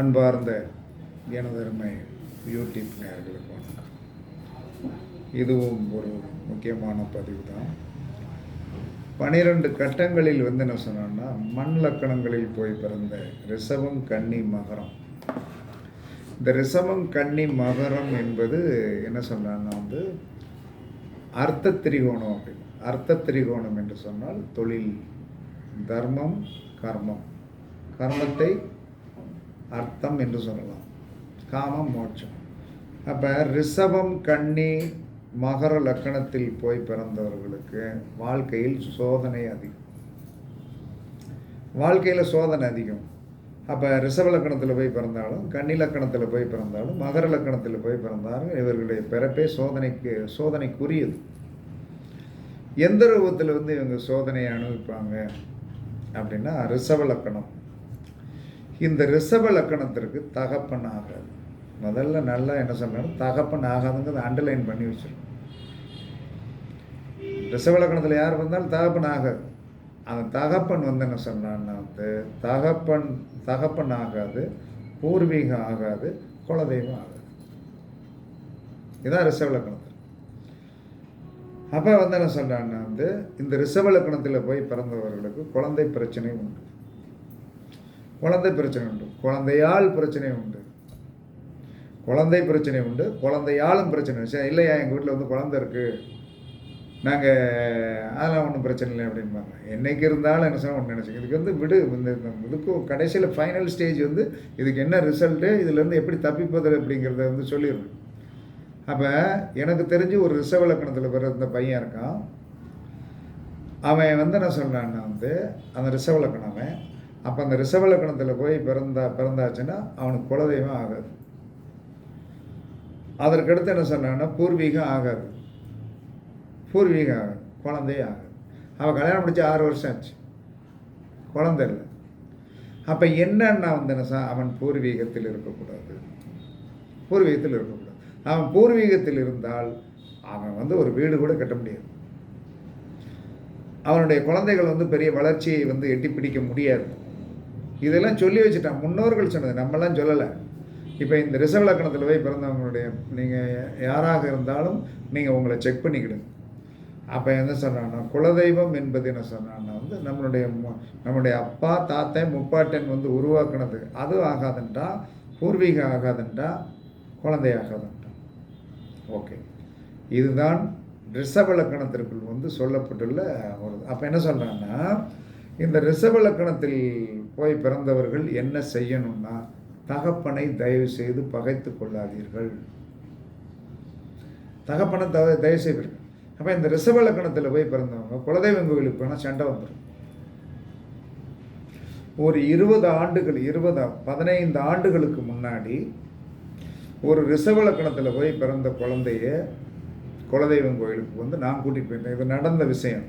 அன்பார்ந்த எனதருமை யூடியூப் நேர்களுக்கு வணக்கம் இதுவும் ஒரு முக்கியமான பதிவு தான் பனிரெண்டு கட்டங்களில் வந்து என்ன சொன்னோன்னா மண் லக்கணங்களில் போய் பிறந்த ரிசவம் கன்னி மகரம். இந்த ரிசவம் கன்னி மகரம் என்பது என்ன சொல்கிறாங்கன்னா வந்து அர்த்த திரிகோணம் அப்படின்னு அர்த்த திரிகோணம் என்று சொன்னால் தொழில் தர்மம் கர்மம். கர்மத்தை அர்த்தம் என்று சொல்லலாம். காமம் மோட்சம். அப்போ ரிஷபம் கன்னி மகர லக்கணத்தில் போய் பிறந்தவர்களுக்கு வாழ்க்கையில் சோதனை அதிகம். வாழ்க்கையில் சோதனை அதிகம். அப்போ ரிஷப லக்கணத்தில் போய் பிறந்தாலும் கன்னி லக்கணத்தில் போய் பிறந்தாலும் மகர லக்கணத்தில் போய் பிறந்தாலும் இவர்களுடைய பிறப்பே சோதனைக்கு சோதனைக்குரியது. எந்த ரூபத்தில் வந்து இவங்க சோதனையை அனுபவிப்பாங்க? அப்படின்னா ரிஷப லக்கணம். இந்த ரிஷப லக்கணத்திற்கு தகப்பன் ஆகாது. முதல்ல நல்லா என்ன சொல்லணும் தகப்பன் ஆகாதுங்கிறத அண்டர்லைன் பண்ணி வச்சிருக்கோம் ரிஷப லக்கணத்தில் யார் வந்தாலும் தகப்பன் ஆகாது. அந்த தகப்பன் வந்து என்ன சொன்னான்னா வந்து தகப்பன் தகப்பன் ஆகாது பூர்வீகம் ஆகாது குலதெய்வம் ஆகாது. இதான் ரிஷப லக்கணத்தில். அப்போ வந்து என்ன சொல்கிறான்னா வந்து இந்த ரிஷப லக்கணத்தில் போய் பிறந்தவர்களுக்கு குழந்தை பிரச்சனை உண்டு. குழந்தை பிரச்சனை உண்டு. குழந்தையால் பிரச்சனை உண்டு. குழந்தை பிரச்சனை உண்டு. குழந்தையாலும் பிரச்சனை சரி இல்லையா? எங்கள் வீட்டில் வந்து குழந்தை இருக்குது நாங்கள் அதெல்லாம் ஒன்றும் பிரச்சனை இல்லை அப்படின்பாங்க என்னைக்கு இருந்தாலும் என்ன சொன்னால் ஒன்று நினச்சிங்க இதுக்கு வந்து விடு. இந்த இந்த இதுக்கு கடைசியில் ஃபைனல் ஸ்டேஜ் வந்து இதுக்கு என்ன ரிசல்ட்டு இதுலேருந்து எப்படி தப்பிப்பது அப்படிங்கிறத வந்து சொல்லிடுறேன் அப்போ எனக்கு தெரிஞ்சு ஒரு ரிஷப பிற இந்த பையன் இருக்கான். அவன் வந்து என்ன சொல்கிறான்னா வந்து அந்த ரிஷப அவன் அப்போ அந்த ரிஷப லக்கணத்தில் போய் பிறந்தா பிறந்தாச்சுன்னா அவனுக்கு குலதெய்வம் ஆகாது. அதற்கடுத்து என்ன சொன்னான்னா பூர்வீகம் ஆகாது. பூர்வீகம் ஆகாது. குழந்தையே ஆகாது. அவன் கல்யாணம் முடிச்சு ஆறு வருஷம் ஆச்சு. குழந்தை இல்லை. அப்போ என்னன்னா வந்து என்ன அவன் பூர்வீகத்தில் இருக்கக்கூடாது. பூர்வீகத்தில் இருக்கக்கூடாது. அவன் பூர்வீகத்தில் இருந்தால் அவன் வந்து ஒரு வீடு கூட கட்ட முடியாது. அவனுடைய குழந்தைகள் வந்து பெரிய வளர்ச்சியை வந்து எட்டி பிடிக்க முடியாது. இதெல்லாம் சொல்லி வச்சுட்டான். முன்னோர்கள் சொன்னது நம்மலாம் சொல்லலை. இப்போ இந்த ரிசர்வ் லக்கணத்தில் போய் பிறந்தவங்களுடைய நீங்கள் யாராக இருந்தாலும் நீங்கள் உங்களை செக் பண்ணிக்கிடுங்க. அப்போ என்ன சொன்னான்னா குலதெய்வம் என்பது என்ன சொன்னான்னா வந்து நம்மளுடைய நம்மளுடைய அப்பா தாத்தன் முப்பாட்டன் வந்து உருவாக்குனது. அது ஆகாதுன்றா பூர்வீகம் ஆகாதுன்றா குழந்தை ஆகாதுன்றா ஓகே. இதுதான் ரிஷப லக்கணத்திற்குள் வந்து சொல்லப்பட்டுள்ள ஒரு அப்போ என்ன சொல்கிறான்னா இந்த ரிஷப லக்கணத்தில் போய் பிறந்தவர்கள் என்ன செய்யணும்னா தகப்பனை தயவு செய்து பகைத்து கொள்ளாதீர்கள். தகப்பனை தவ தயவு செய்வீர்கள் அப்போ இந்த ரிசவலக்கணத்தில் போய் பிறந்தவங்க குலதெய்வம் கோவிலுக்கு போனால் சண்டை வந்துடும் ஒரு இருபது ஆண்டுகள் இருபது பதினைந்து ஆண்டுகளுக்கு முன்னாடி ஒரு ரிசவலக்கணத்தில் போய் பிறந்த குழந்தைய குலதெய்வம் கோயிலுக்கு வந்து நான் கூட்டிகிட்டு போயிருந்தேன். இது நடந்த விஷயம்.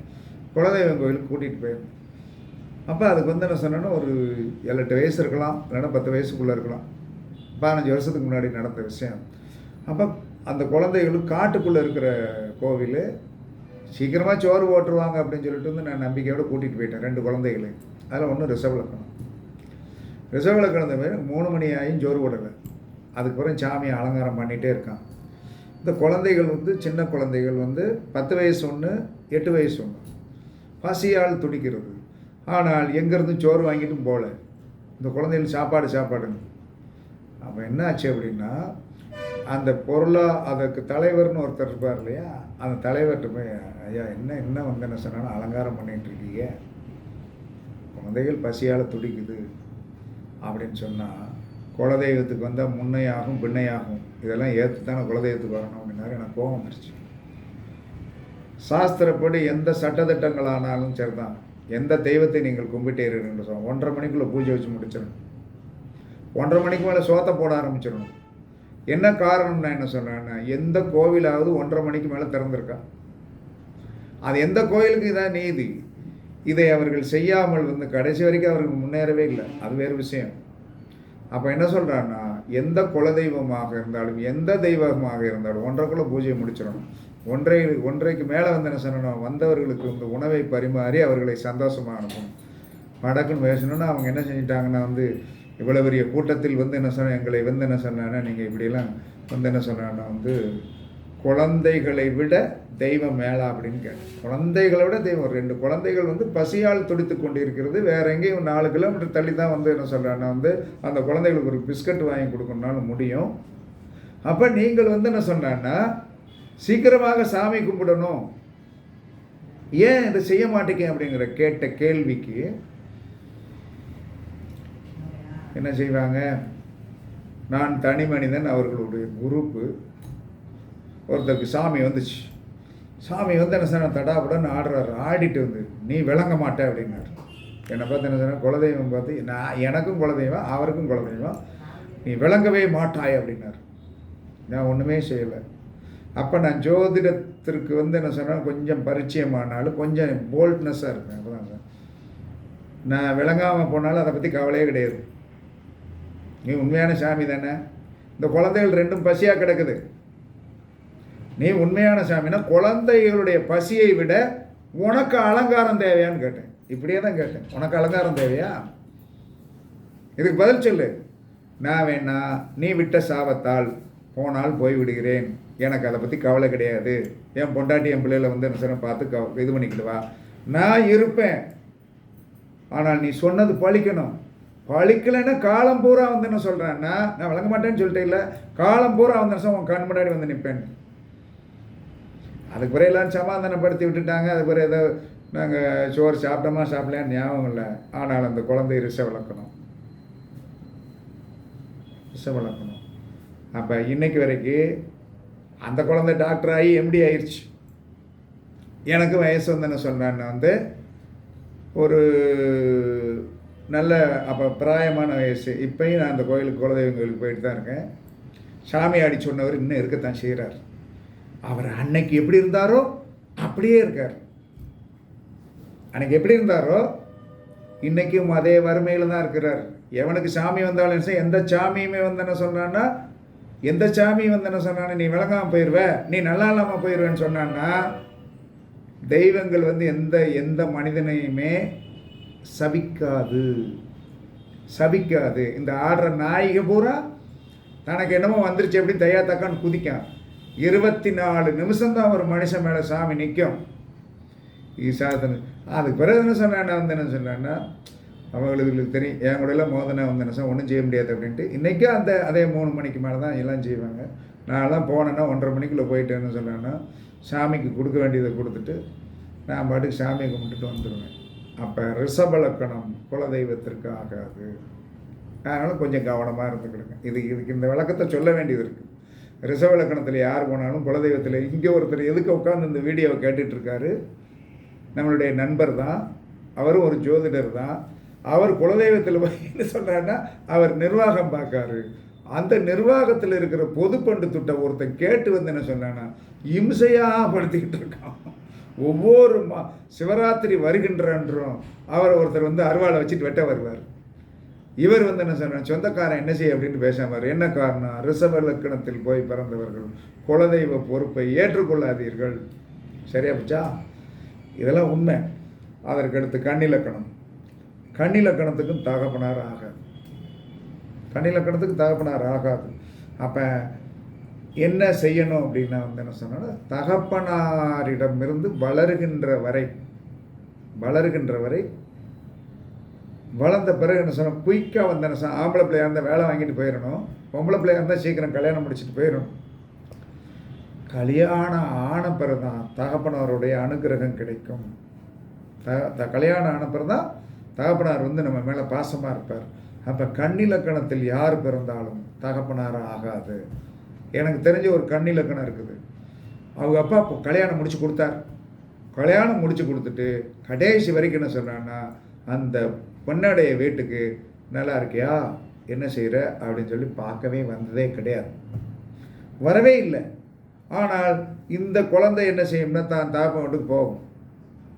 குலதெய்வம் கோயிலுக்கு கூட்டிகிட்டு போயிருந்தேன். அப்போ அதுக்கு வந்து என்ன சொன்னேன்னா ஒரு ஏழு எட்டு வயசு இருக்கலாம் இல்லைன்னா பத்து வயசுக்குள்ளே இருக்கலாம். பதினஞ்சு வருஷத்துக்கு முன்னாடி நடந்த விஷயம். அப்போ அந்த குழந்தைகளும் காட்டுக்குள்ளே இருக்கிற கோவில் சீக்கிரமாக சோறு ஓட்டுருவாங்க அப்படின்னு சொல்லிட்டு வந்து நான் நம்பிக்கையோடு கூட்டிகிட்டு போயிட்டேன் ரெண்டு குழந்தைகளையும் அதில் ஒன்றும் ரிசர்வ் லக்கணம் ரிசர்வ் லக்கணத்தை மாதிரி மூணு மணி ஆகியும் சோறு ஓடலை அதுக்கப்புறம் சாமியை அலங்காரம் பண்ணிகிட்டே இருக்கான். இந்த குழந்தைகள் வந்து சின்ன குழந்தைகள் வந்து பத்து வயசு ஒன்று எட்டு வயசு ஒன்று பசியால் துடிக்கிறது. ஆனால் எங்கேருந்து சோறு வாங்கிட்டும் போகல. இந்த குழந்தைகள் சாப்பாடு சாப்பாடுங்க அப்போ என்ன ஆச்சு அப்படின்னா அந்த பொருளாக அதற்கு தலைவர்னு ஒருத்தர் இருப்பார் இல்லையா அந்த தலைவர்கிட்ட போய் ஐயா என்ன என்ன வந்து என்ன சொன்னாலும் அலங்காரம் பண்ணிகிட்டு இருக்கீங்க? குழந்தைகள் பசியால் துடிக்குது. அப்படின்னு சொன்னால் குலதெய்வத்துக்கு வந்தால் முன்னையாகும் பின்னையாகும். இதெல்லாம் ஏற்று தானே குலதெய்வத்துக்கு வரணும் அப்படின்னாரு. எனக்கு கோபம் வந்துருச்சு. சாஸ்திரப்படி எந்த சட்டத்திட்டங்கள் ஆனாலும் சரிதான். எந்த தெய்வத்தை நீங்கள் கும்பிட்டீர்கள் என்று சொல்லணும் ஒன்றரை மணிக்குள்ளே பூஜை வச்சு முடிச்சிடணும். ஒன்றரை மணிக்கு மேலே சோத்தை போட ஆரம்பிச்சிடணும். என்ன காரணம் நான் என்ன சொல்கிறேன்னா எந்த கோவிலாவது ஒன்றரை மணிக்கு மேலே திறந்திருக்கா? அது எந்த கோயிலுக்கு இதான் நீதி? இதை அவர்கள் செய்யாமல் வந்து கடைசி வரைக்கும் அவர்கள் முன்னேறவே இல்லை. அது வேறு விஷயம். அப்போ என்ன சொல்கிறான்னா எந்த குலதெய்வமாக இருந்தாலும் எந்த தெய்வமாக இருந்தாலும் ஒன்றரைக்குள்ளே பூஜையை முடிச்சிடணும். ஒன்றை ஒன்றைக்கு மேலே வந்து என்ன சொல்லணும்? வந்தவர்களுக்கு இந்த உணவை பரிமாறி அவர்களை சந்தோஷமாக அனுப்பும். மடக்குன்னு பேசணும்னா அவங்க என்ன செஞ்சிட்டாங்கன்னா வந்து இவ்வளோ பெரிய கூட்டத்தில் வந்து என்ன சொன்ன எங்களை வந்து என்ன சொன்னா நீங்கள் இப்படியெல்லாம் வந்து என்ன சொன்னா வந்து குழந்தைகளை விட தெய்வம் மேலா அப்படின்னு கேட்டேன். குழந்தைகளை விட தெய்வம் ரெண்டு குழந்தைகள் வந்து பசியால் துடித்து கொண்டு இருக்கிறது வேற எங்கேயும் நாலு கிலோமீட்டர் தள்ளி தான் வந்து என்ன சொல்கிறான்னா வந்து அந்த குழந்தைகளுக்கு ஒரு பிஸ்கட் வாங்கி கொடுக்கணுனாலும் முடியும். அப்போ நீங்கள் வந்து என்ன சொன்னான்னா சீக்கிரமாக சாமி கும்பிடணும். ஏன் இதை செய்ய மாட்டேங்க அப்படிங்கிற கேட்ட கேள்விக்கு என்ன செய்வாங்க? நான் தனி மனிதன் அவர்களுடைய குரூப்பு. ஒருத்தருக்கு சாமி வந்துச்சு. சாமி வந்து என்ன சொன்ன தடாபுடன்னு ஆடுறாரு. ஆடிட்டு வந்து நீ விளங்க மாட்டே அப்படின்னாரு. என்னை பார்த்து என்ன சொன்ன குலதெய்வம் பார்த்து நான் எனக்கும் குலதெய்வம் அவருக்கும் குலதெய்வம். நீ விளங்கவே மாட்டாய் அப்படின்னாரு. நான் ஒன்றுமே செய்யலை. அப்போ நான் ஜோதிடத்திற்கு வந்து என்ன சொன்னால் கொஞ்சம் பரிச்சயமானாலும் கொஞ்சம் போல்ட்னஸ்ஸாக இருப்பேன். அப்போ நான் விளங்காமல் போனாலும் அதை பற்றி கவலையே கிடையாது. நீ உண்மையான சாமி தானே? இந்த குழந்தைகள் ரெண்டும் பசியாக கிடக்குது. நீ உண்மையான சாமினா குழந்தைகளுடைய பசியை விட உனக்கு அலங்காரம் தேவையான்னு கேட்டேன். இப்படியே தான் கேட்டேன். உனக்கு அலங்காரம் தேவையா? இதுக்கு பதில் சொல்லு. நான் வேணா நீ விட்ட சாபத்தால் போனால் போய் விடுகிறேன் எனக்கு அதை பற்றி கவலை கிடையாது. என் பொண்டாட்டி என் பிள்ளைகளை வந்து என்ன சொன்ன பார்த்து கவ இது பண்ணிக்கிடுவா நான் இருப்பேன். ஆனால் நீ சொன்னது பழிக்கணும். பழிக்கலைன்னா காலம் பூரா வந்து என்ன சொல்கிறேன்னா நான் விளங்க மாட்டேன்னு சொல்லிட்டே இல்லை. காலம் பூரா வந்து உன் கண் முன்னாடி வந்து நிற்பேன் அதுக்கு பிறகு எல்லாம் சமாதானப்படுத்தி விட்டுட்டாங்க. அது பிறகு ஏதோ நாங்கள் சோறு சாப்பிட்டோமா சாப்பிடலான்னு ஞாபகம் இல்லை. ஆனால் அந்த குழந்தை ரிச வளர்க்கணும் ரிச வளர்க்கணும் அப்போ இன்னைக்கு வரைக்கும் அந்த குழந்தை டாக்டர் ஆகி எம்டி ஆயிடுச்சு எனக்கு வயசு வந்து என்ன வந்து ஒரு நல்ல அப்போ பிராயமான வயசு. இப்போயும் நான் அந்த கோயிலுக்கு குலதெய்வம் கோயிலுக்கு போயிட்டு தான் இருக்கேன். சாமி ஆடி சொன்னவர் இன்னும் இருக்கத்தான் செய்கிறார் அவர் அன்னைக்கு எப்படி இருந்தாரோ அப்படியே இருக்கார். அன்னைக்கு எப்படி இருந்தாரோ இன்றைக்கும் அதே வறுமையில் தான் இருக்கிறார். எவனுக்கு சாமி வந்தாலும் சரி எந்த சாமியுமே வந்து என்ன சொன்னான்னா எந்த சாமி வந்து என்ன நீ விளங்காமல் போயிடுவ நீ நல்லா இல்லாமல் போயிடுவேன்னு சொன்னான்னா தெய்வங்கள் வந்து எந்த எந்த மனிதனையுமே சபிக்காது. சபிக்காது. இந்த ஆடுற நாய்க பூரா தனக்கு என்னமோ வந்துருச்சு எப்படி தையா தக்கான்னு குதிக்கும் இருபத்தி நாலு நிமிஷம்தான் ஒரு மனுஷன் மேலே சாமி நிற்கும் ஈசாதன் அதுக்கு பிறகு என்ன சொன்னான்னா வந்து என்ன சொன்னான்னா அவங்களுக்கு தெரியும். என் கூட எல்லாம் மோதனை வந்து சார் ஒன்றும் செய்ய முடியாது அப்படின்ட்டு. இன்றைக்கும் அந்த அதே மூணு மணிக்கு மேலே தான் எல்லாம் செய்வாங்க. நான்லாம் போனேன்னா ஒன்றரை மணிக்குள்ளே போயிட்டேன்னு சொன்னேன்னா சாமிக்கு கொடுக்க வேண்டியதை கொடுத்துட்டு நான் பாட்டுக்கு சாமியை கும்பிட்டுட்டு வந்துடுவேன் அப்போ ரிஷபலக்கணம் குலதெய்வத்திற்கு ஆகாது. அதனால் கொஞ்சம் கவனமாக இருந்துக்கிடுங்க. இது இதுக்கு இந்த விளக்கத்தை சொல்ல வேண்டியது இருக்குது ரிஷபலக்கணத்தில் யார் போனாலும் குலதெய்வத்தில் இங்கே ஒருத்தர் எதுக்கு உட்காந்து இந்த வீடியோவை கேட்டுட்ருக்காரு நம்மளுடைய நண்பர் தான். அவரும் ஒரு ஜோதிடர் தான். அவர் குலதெய்வத்தில் போய் என்ன சொல்கிறாருன்னா அவர் நிர்வாகம் பார்க்காரு. அந்த நிர்வாகத்தில் இருக்கிற பொதுப்பண்டு துட்டை ஒருத்தன் கேட்டு வந்து என்ன சொன்னான்னா இம்சையாக படுத்திக்கிட்டு இருக்கான். ஒவ்வொரு மா சிவராத்திரி வருகின்றன்றும். அவர் ஒருத்தர் வந்து அருவாளை வச்சுட்டு வெட்ட வருவார். இவர் வந்து என்ன சொன்னார் சொந்தக்காரன் என்ன செய்ய? அப்படின்னு பேசாமார் என்ன காரணம்? ரிஷப லக்கணத்தில் போய் பிறந்தவர்கள். குலதெய்வ பொறுப்பை ஏற்றுக்கொள்ளாதீர்கள். சரியா பிச்சா? இதெல்லாம் உண்மை. அதற்கடுத்து கண்ணிலக்கணம் கண்ணிலக்கணத்துக்கும் தகப்பனார் ஆகாது. கண்ணிலக்கணத்துக்கு தகப்பனார் ஆகாது. அப்போ என்ன செய்யணும் அப்படின்னா வந்து என்ன சொன்னால் தகப்பனாரிடமிருந்து வளருகின்ற வரை வளருகின்ற வரை வளர்ந்த பிறகு என்ன சொன்னால் குயிக்காக வந்து என்ன சொன்ன ஆம்பளை பிள்ளையாக இருந்தால் வேலை வாங்கிட்டு போயிடணும் பொம்பளை பிள்ளையாக இருந்தால் சீக்கிரம் கல்யாணம் முடிச்சுட்டு போயிடணும் கல்யாணம் ஆன பிறகு தான் தகப்பனாருடைய அனுகிரகம் கிடைக்கும். த கல்யாணம் ஆன பிறகு தான் தகப்பனார் வந்து நம்ம மேலே பாசமாக இருப்பார். அப்போ கண்ணிலக்கணத்தில் யார் பிறந்தாலும் தகப்பனார் ஆகாது. எனக்கு தெரிஞ்ச ஒரு கண்ணிலக்கணம் இருக்குது. அவங்க அப்பா இப்போ கல்யாணம் முடிச்சு கொடுத்தார். கல்யாணம் முடிச்சு கொடுத்துட்டு கடைசி வரைக்கும் என்ன சொன்னான்னா அந்த பொன்னடைய வீட்டுக்கு நல்லா இருக்கியா? என்ன செய்கிற அப்படின்னு சொல்லி பார்க்கவே வந்ததே கிடையாது. வரவே இல்லை. ஆனால் இந்த குழந்தை என்ன செய்யும்னா தான் தாப்பம் வீட்டுக்கு போகும்.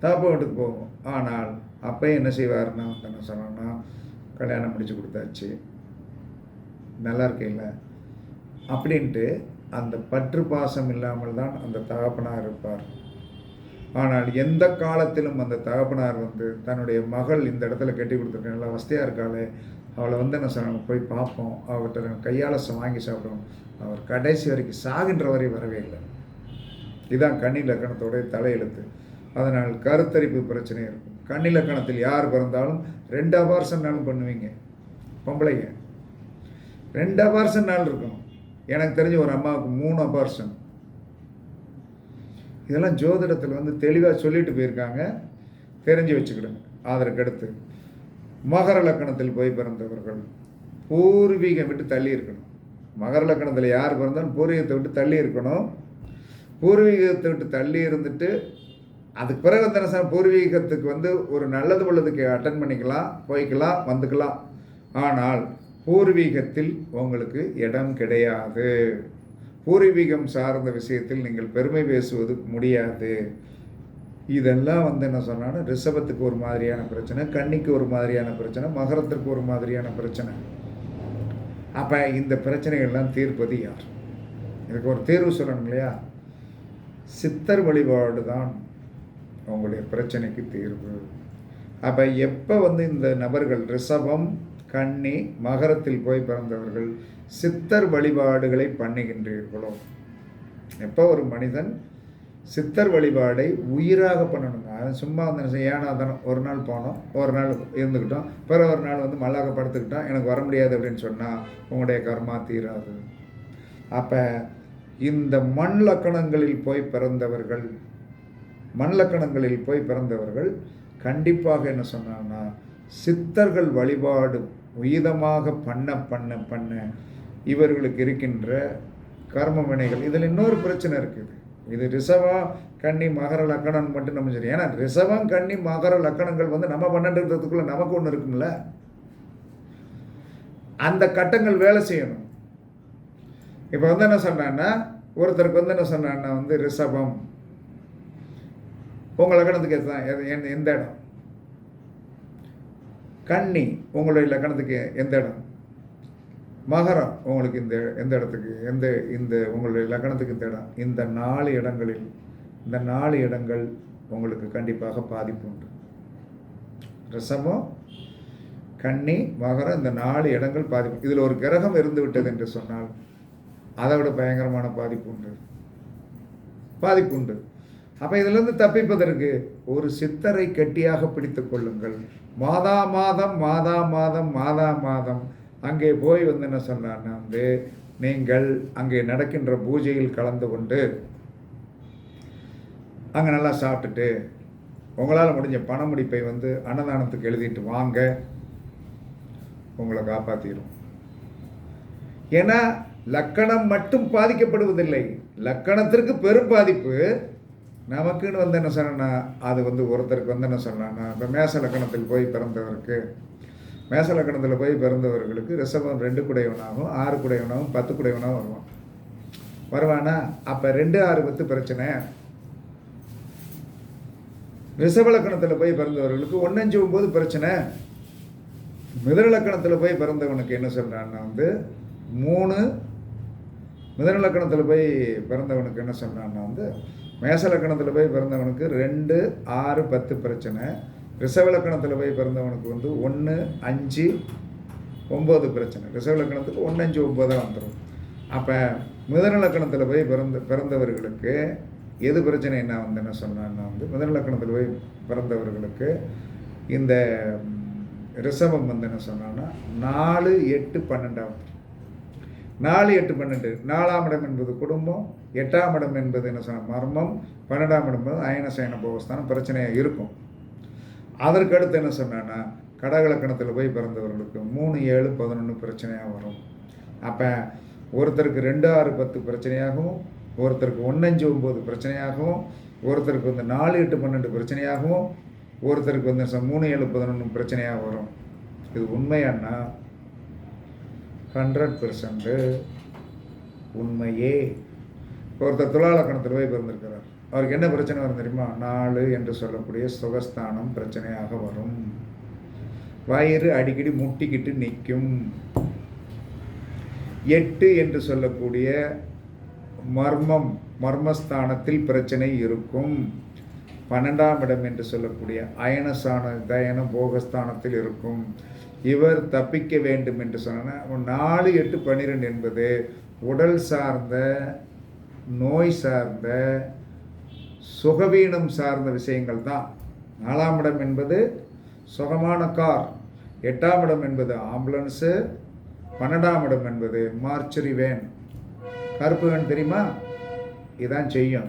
தாப்பம் வீட்டுக்கு போகும். ஆனால் அப்போ என்ன செய்வார்னா வந்து என்ன சொன்னான்னா கல்யாணம் முடிச்சு கொடுத்தாச்சு. நல்லா இருக்கீங்கள அப்படின்ட்டு அந்த பற்று பாசம் இல்லாமல் தான் அந்த தகப்பனார் இருப்பார். ஆனால் எந்த காலத்திலும் அந்த தகப்பனார் வந்து தன்னுடைய மகள் இந்த இடத்துல கட்டி கொடுத்துருக்க நல்லா வசதியாக இருக்காளே அவளை வந்து என்ன சொன்னாங்க போய் பார்ப்போம். அவர்கிட்ட கையால் வாங்கி சாப்பிடுவோம். அவர் கடைசி வரைக்கும் சாகின்ற வரை வரவே இல்லை. இதுதான் கண்ணி லக்கணத்தோடைய தலையெழுத்து. அதனால் கருத்தரிப்பு பிரச்சனை இருக்கும். கண்ணிலக்கணத்தில் யார் பிறந்தாலும் ரெண்டு அபார்சன்னாலும் பண்ணுவீங்க. பொம்பளைங்க. ரெண்டு அபார்சன் நாள் இருக்கும். எனக்கு தெரிஞ்ச ஒரு அம்மாவுக்கு மூணு அபார்ஷன் இதெல்லாம் ஜோதிடத்தில் வந்து தெளிவாக சொல்லிட்டு போயிருக்காங்க. தெரிஞ்சு வச்சுக்கிடுங்க. அதற்கடுத்து மகர லக்கணத்தில் போய் பிறந்தவர்கள் பூர்வீகம் விட்டு தள்ளி இருக்கணும். மகர லக்கணத்தில் யார் பிறந்தாலும் பூர்வீகத்தை விட்டு தள்ளி இருக்கணும். பூர்வீகத்தை விட்டு தள்ளி இருந்துட்டு அதுக்கு பிறகு வந்து என்ன சார் பூர்வீகத்துக்கு வந்து ஒரு நல்லது உள்ளதுக்கு அட்டன் பண்ணிக்கலாம் போய்க்கலாம் வந்துக்கலாம். ஆனால் பூர்வீகத்தில் உங்களுக்கு இடம் கிடையாது. பூர்வீகம் சார்ந்த விஷயத்தில் நீங்கள் பெருமை பேசுவது முடியாது. இதெல்லாம் வந்து என்ன சொன்னாலும் ரிஷபத்துக்கு ஒரு மாதிரியான பிரச்சனை கன்னிக்கு ஒரு மாதிரியான பிரச்சனை மகரத்திற்கு ஒரு மாதிரியான பிரச்சனை. அப்போ இந்த பிரச்சனைகள்லாம் தீர்ப்பது யார்? இதுக்கு ஒரு தீர்வு சொல்லணும் இல்லையா? சித்தர் வழிபாடு தான் உங்களுடைய பிரச்சனைக்கு தீர்வு. அப்போ எப்போ வந்து இந்த நபர்கள் ரிஷபம் கன்னி மகரத்தில் போய் பிறந்தவர்கள் சித்தர் வழிபாடுகளை பண்ணுகின்றீர்களோ? எப்போ ஒரு மனிதன் சித்தர் வழிபாடை உயிராக பண்ணணுங்க அது சும்மா வந்து என்ன தானே ஒரு நாள் போனோம் ஒரு நாள் இருந்துக்கிட்டோம் பிற ஒரு நாள் வந்து மல்லாக படுத்துக்கிட்டோம் எனக்கு வர முடியாது அப்படின்னு சொன்னால் உங்களுடைய கர்மா தீராது. அப்போ இந்த மண் லக்கணங்களில் போய் பிறந்தவர்கள் மண்லக்கணங்களில் போய் பிறந்தவர்கள் கண்டிப்பாக என்ன சொன்னாங்கன்னா சித்தர்கள் வழிபாடு உயிதமாக பண்ண பண்ண பண்ண இவர்களுக்கு இருக்கின்ற கர்ம வினைகள் இதில் இன்னொரு பிரச்சனை இருக்குது. இது ரிசவம் கன்னி மகர லக்கணம் மட்டும் நம்ம சரி ஏன்னா ரிசவம் கன்னி மகர லக்கணங்கள் வந்து நம்ம பன்னெண்டுன்றதுக்குள்ள நமக்கு ஒன்று இருக்கும்ல. அந்த கட்டங்கள் வேலை செய்யணும். இப்போ வந்து என்ன சொன்னான்னா ஒருத்தருக்கு வந்து என்ன சொன்னான்னா வந்து ரிசவம் உங்கள் லக்கணத்துக்கு எதுதான் எது- எந்த- எந்த இடம்? கன்னி உங்களுடைய லக்கணத்துக்கு எந்த இடம்? மகரம் உங்களுக்கு இந்த எந்த இடத்துக்கு? எந்த இந்த உங்களுடைய லக்கணத்துக்கு இந்த இடம்? இந்த நாலு இடங்களில் இந்த நாலு இடங்கள் உங்களுக்கு கண்டிப்பாக பாதிப்பு உண்டு. ரசமோ கன்னி மகரம் இந்த நாலு இடங்கள் பாதிப்பு. இதில் ஒரு கிரகம் இருந்து விட்டது என்று சொன்னால் அதை விட பயங்கரமான பாதிப்பு உண்டு. பாதிப்பு உண்டு. அப்போ இதிலிருந்து தப்பிப்பதற்கு ஒரு சித்தரை கெட்டியாக பிடித்து கொள்ளுங்கள். மாதா மாதம் மாதா மாதம் மாதா மாதம். அங்கே போய் வந்து என்ன சொன்னான்னா வந்து நீங்கள் அங்கே நடக்கின்ற பூஜையில் கலந்து கொண்டு அங்கே நல்லா சாப்பிட்டுட்டு உங்களால் முடிஞ்ச பண முடிப்பை வந்து அன்னதானத்துக்கு எழுதிட்டு வாங்க. உங்களை காப்பாற்றிடும் ஏன்னா லக்கணம் மட்டும் பாதிக்கப்படுவதில்லை. லக்கணத்திற்கு பெரும் பாதிப்பு நமக்குன்னு வந்து என்ன சொன்னேன்னா அது வந்து ஒருத்தருக்கு வந்து என்ன சொன்னான்னா இப்போ மேச லக்கணத்தில் போய் பிறந்தவருக்கு மேச லக்கணத்தில் போய் பிறந்தவர்களுக்கு ரிஷபம் ரெண்டு குடையவனாகவும் ஆறு குடையவனாகவும் பத்து குடையவனாகவும் வருவான். வருவானா? அப்போ ரெண்டு ஆறு பத்து பிரச்சனை. ரிஷபலக்கணத்தில் போய் பிறந்தவர்களுக்கு ஒன்னஞ்சு ஒம்பது பிரச்சனை. மிதரலக்கணத்தில் போய் பிறந்தவனுக்கு என்ன சொல்கிறான்னா வந்து மூணு மிதலக்கணத்தில் போய் பிறந்தவனுக்கு என்ன சொல்கிறான்னா வந்து மேச லக்கணத்தில் போய் பிறந்தவனுக்கு ரெண்டு ஆறு பத்து பிரச்சனை. ரிசவலக்கணத்தில் போய் பிறந்தவனுக்கு வந்து ஒன்று அஞ்சு ஒம்பது பிரச்சனை. ரிஷவ லக்கணத்துக்கு ஒன்று அஞ்சு ஒம்பதாக வந்துடும் அப்போ மிதன லக்கணத்தில் போய் பிறந்த பிறந்தவர்களுக்கு எது பிரச்சனை என்ன வந்து என்ன சொன்னான்னா வந்து மிதன லக்கணத்தில் போய் பிறந்தவர்களுக்கு இந்த ரிசவம் வந்து என்ன சொன்னான்னா நாலு எட்டு பன்னெண்டாவது. நாலு எட்டு பன்னெண்டு. நாலாம் இடம் என்பது குடும்பம் எட்டாம் இடம் என்பது என்ன சொன்ன மர்மம் பன்னெண்டாம் இடம் என்பது அயன சயன போகஸ்தானம் பிரச்சனையாக இருக்கும். அதற்கு அடுத்து என்ன சொன்னேன்னா கடகலக்கணத்தில் போய் பிறந்தவர்களுக்கு மூணு ஏழு பதினொன்று பிரச்சனையாக வரும். அப்போ ஒருத்தருக்கு ரெண்டு ஆறு பத்து பிரச்சனையாகவும் ஒருத்தருக்கு ஒன்னஞ்சு ஒம்பது பிரச்சனையாகவும் ஒருத்தருக்கு வந்து நாலு எட்டு பன்னெண்டு பிரச்சனையாகவும் ஒருத்தருக்கு வந்து மூணு ஏழு பதினொன்று பிரச்சனையாக வரும். இது உண்மையானா ஹண்ட்ரட் பெர்சன்ட்டு உண்மையே. ஒருத்தர் துலாலக்கணத்தில் போய் பிறந்திருக்கிறார். அவருக்கு என்ன பிரச்சனை வரும் தெரியுமா? நாலு என்று சொல்லக்கூடிய சுகஸ்தானம் பிரச்சனையாக வரும். வயிறு அடிக்கடி முட்டிக்கிட்டு நிற்கும். எட்டு என்று சொல்லக்கூடிய மர்மம் மர்மஸ்தானத்தில் பிரச்சனை இருக்கும். பன்னெண்டாம் இடம் என்று சொல்லக்கூடிய அயனஸ்தான தயன போகஸ்தானத்தில் இருக்கும். இவர் தப்பிக்க வேண்டும் என்று சொன்னால் நாலு எட்டு பன்னிரெண்டு என்பது உடல் சார்ந்த நோய் சார்ந்த சுகவீனம் சார்ந்த விஷயங்கள் தான். நாலாம் இடம் என்பது சுகமான கார். எட்டாம் இடம் என்பது ஆம்புலன்ஸு. பன்னெண்டாம் இடம் என்பது மார்ச்சரி வேன். கருப்பு வேன் தெரியுமா? இதான் செய்யும்.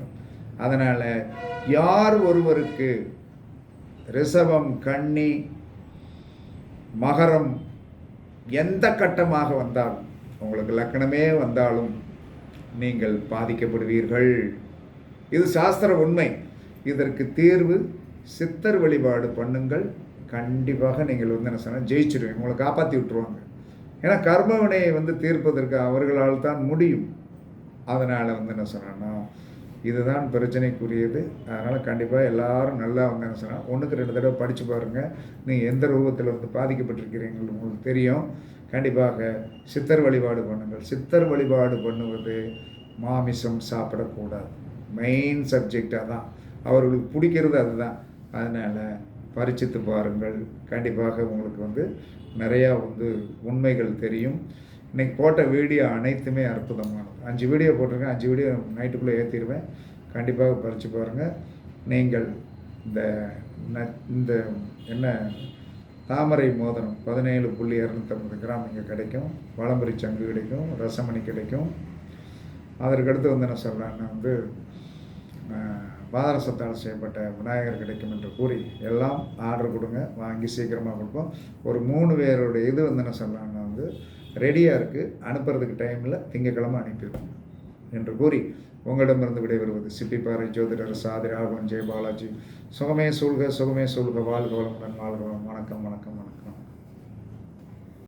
அதனால் யார் ஒருவருக்கு ரிசவம் கன்னி மகரம் எந்த கட்டமாக வந்தாலும் உங்களுக்கு லக்கணமே வந்தாலும் நீங்கள் பாதிக்கப்படுவீர்கள். இது சாஸ்திர உண்மை. இதற்கு தீர்வு சித்தர் வழிபாடு பண்ணுங்கள். கண்டிப்பாக நீங்கள் வந்து என்ன சொன்னால் ஜெயிச்சிருவீங்க. உங்களை காப்பாற்றி விட்டுருவாங்க. ஏன்னா கர்மவினையை வந்து தீர்ப்பதற்கு அவர்களால் தான் முடியும். அதனால் வந்து என்ன சொன்னேன்னா இதுதான் பிரச்சனைக்குரியது. அதனால் கண்டிப்பாக எல்லாரும் நல்லா வந்து என்ன சொன்னால் ஒன்றுக்கு ரெண்டு தடவை படித்து பாருங்கள் நீங்கள் எந்த ரூபத்தில் வந்து பாதிக்கப்பட்டிருக்கிறீங்கள் உங்களுக்கு தெரியும். கண்டிப்பாக சித்தர் வழிபாடு பண்ணுங்கள். சித்தர் வழிபாடு பண்ணுவது மாமிசம் சாப்பிடக்கூடாது. மெயின் சப்ஜெக்டாக தான். அவர்களுக்கு பிடிக்கிறது அதுதான். அதனால் பரிச்சித்து பாருங்கள். கண்டிப்பாக உங்களுக்கு வந்து நிறையா வந்து உண்மைகள் தெரியும். இன்றைக்கி போட்ட வீடியோ அனைத்துமே அற்புதமானது. அஞ்சு வீடியோ போட்டிருக்கேன். அஞ்சு வீடியோ நைட்டுக்குள்ளே ஏற்றிடுவேன் கண்டிப்பாக பறித்து பாருங்கள் நீங்கள் இந்த ந- இந்த என்ன தாமரை மோதிரம் பதினேழு புள்ளி இரநூத்தம்பது கிராம் இங்கே கிடைக்கும். வளம்பரி சங்கு கிடைக்கும். ரசமணி கிடைக்கும். அதற்கடுத்து வந்து என்ன சொல்கிறேன்னா வந்து பாதரசத்தால் செய்யப்பட்ட விநாயகர் கிடைக்கும் என்று கூறி எல்லாம் ஆர்டர் கொடுங்க. வாங்கி சீக்கிரமாக கொடுப்போம். ஒரு மூணு பேருடைய இது வந்து என்ன சொல்லலாம்னா வந்து ரெடியாக இருக்குது அனுப்புறதுக்கு டைமில் திங்கக்கிழமை அனுப்பிடுவோம் என்று கூறி உங்களிடமிருந்து விடைபெறுவது சிப்பிப்பாறை ஜோதிடர் சாதி ராகவன் ஜெய பாலாஜி சுகமே சூழ்க சுகமே சூழ்க. வாழ்க வளமுடன் வாழ்க வளம் வணக்கம் வணக்கம் வணக்கம்.